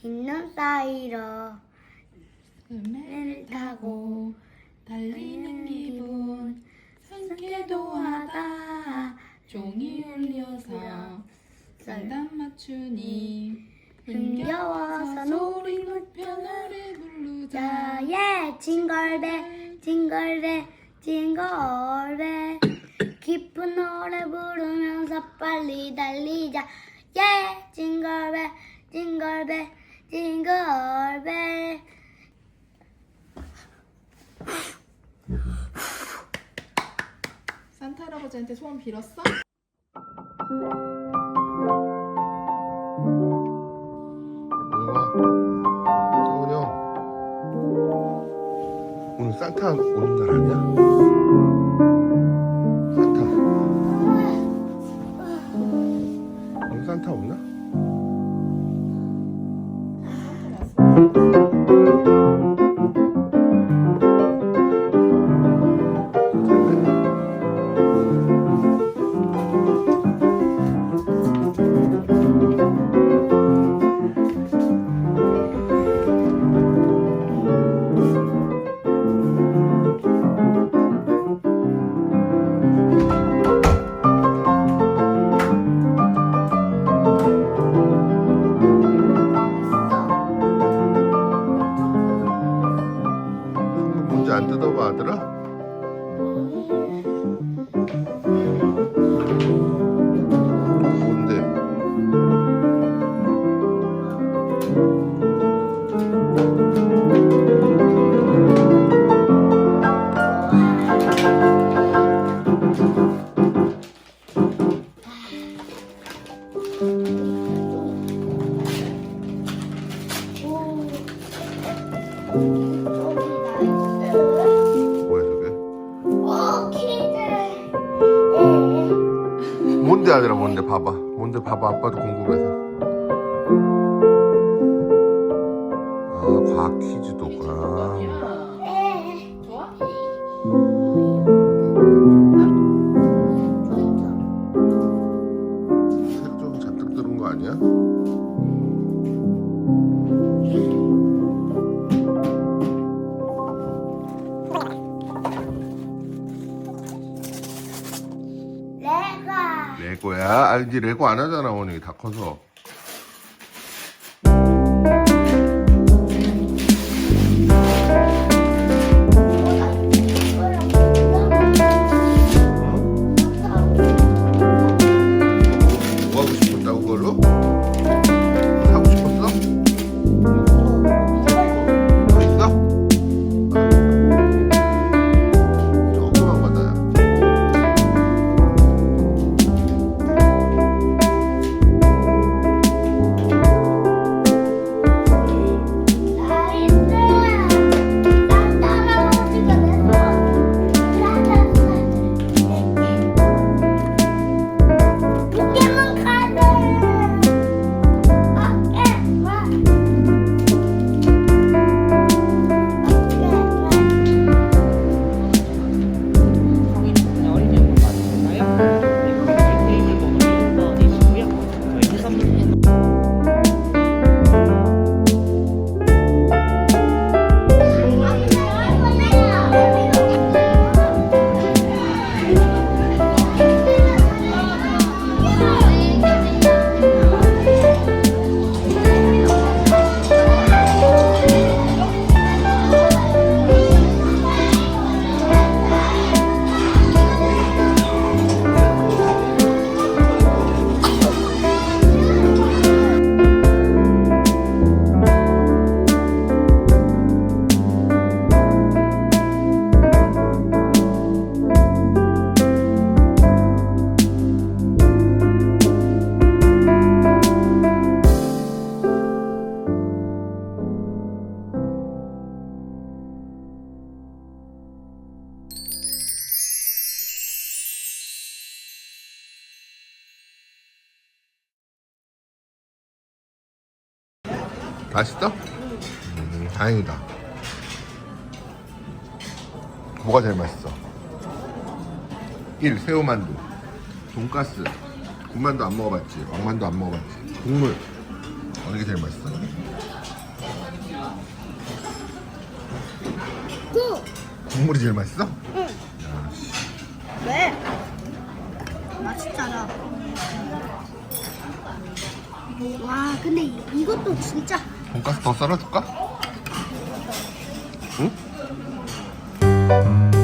흰눈 사이로 매를 타고 달리는 기분. 상쾌도 하다. 종이 울려서 상단 맞추니. 흥겨워서 소리 높여 노래 부르자. 자예 징걸벨 징걸벨 징걸벨 기쁜 노래 부르면서 빨리 달리자. 예 징걸벨 징걸벨 징걸벨 산타 할아버지한테 소원 빌었어? 형. 오늘 산타 오는 날 아니야? 선물 뭔지 뭔데 봐봐 뭔데 봐봐 아빠도 궁금해서 아 과학 퀴즈도구나 좋아? 색좀 잔뜩 들은 거 아니야? 레고야? 아 이제 레고 안 하잖아 원이 다 커서 맛있어? 음, 다행이다. 뭐가 제일 맛있어? 1. 새우만두 돈가스 군만두 안 먹어봤지? 왕만두 안 먹어봤지? 국물 어느 게 제일 맛있어? 국! 국물이 제일 맛있어? 응 야, 왜? 맛있잖아 와 근데 이것도 진짜 돈가스 더 썰어줄까? 응?